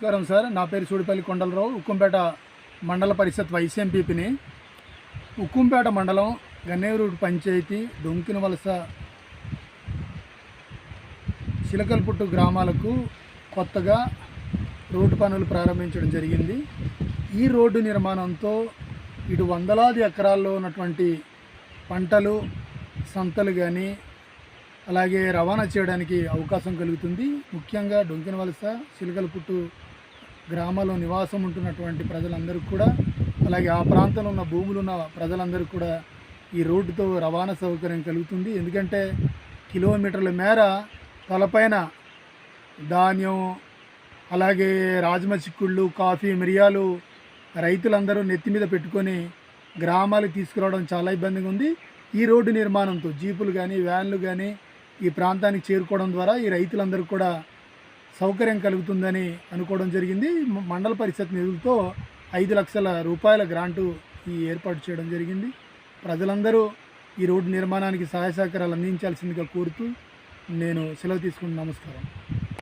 నమస్కారం సార్. నా పేరు సూడిపల్లి కొండలరావు. ఉక్కుంపేట మండల పరిషత్ వైస్ ఎంపీపీని ఉక్కుంపేట మండలం గన్నేరుడు పంచాయతీ డొంకిన వలస చిలకలపుట్టు గ్రామాలకు కొత్తగా రోడ్డు పనులు ప్రారంభించడం జరిగింది. ఈ రోడ్డు నిర్మాణంతో ఇటు వందలాది ఎకరాల్లో ఉన్నటువంటి పంటలు సంతలు కానీ అలాగే రవాణా చేయడానికి అవకాశం కలుగుతుంది. ముఖ్యంగా డొంకిన వలస చిలకలపుట్టు గ్రామాల్లో నివాసం ఉంటున్నటువంటి ప్రజలందరికీ కూడా అలాగే ఆ ప్రాంతంలో ఉన్న భూములు ఉన్న ప్రజలందరికీ కూడా ఈ రోడ్డుతో రవాణా సౌకర్యం కలుగుతుంది. ఎందుకంటే కిలోమీటర్ల మేర తలపైన ధాన్యం అలాగే రాజమ చిక్కుళ్ళు కాఫీ మిరియాలు రైతులందరూ నెత్తి మీద పెట్టుకొని గ్రామాలకు తీసుకురావడం చాలా ఇబ్బందిగా ఉంది. ఈ రోడ్డు నిర్మాణంతో జీపులు కానీ వ్యాన్లు కానీ ఈ ప్రాంతానికి చేరుకోవడం ద్వారా ఈ రైతులందరూ కూడా సౌకర్యం కలుగుతుందని అనుకోవడం జరిగింది. మండల పరిషత్ నిధులతో ఐదు లక్షల రూపాయల గ్రాంటు ఈ ఏర్పాటు చేయడం జరిగింది. ప్రజలందరూ ఈ రోడ్డు నిర్మాణానికి సహాయ సహకారాలు అందించాల్సిందిగా కోరుతూ నేను సెలవు తీసుకుని నమస్కారం.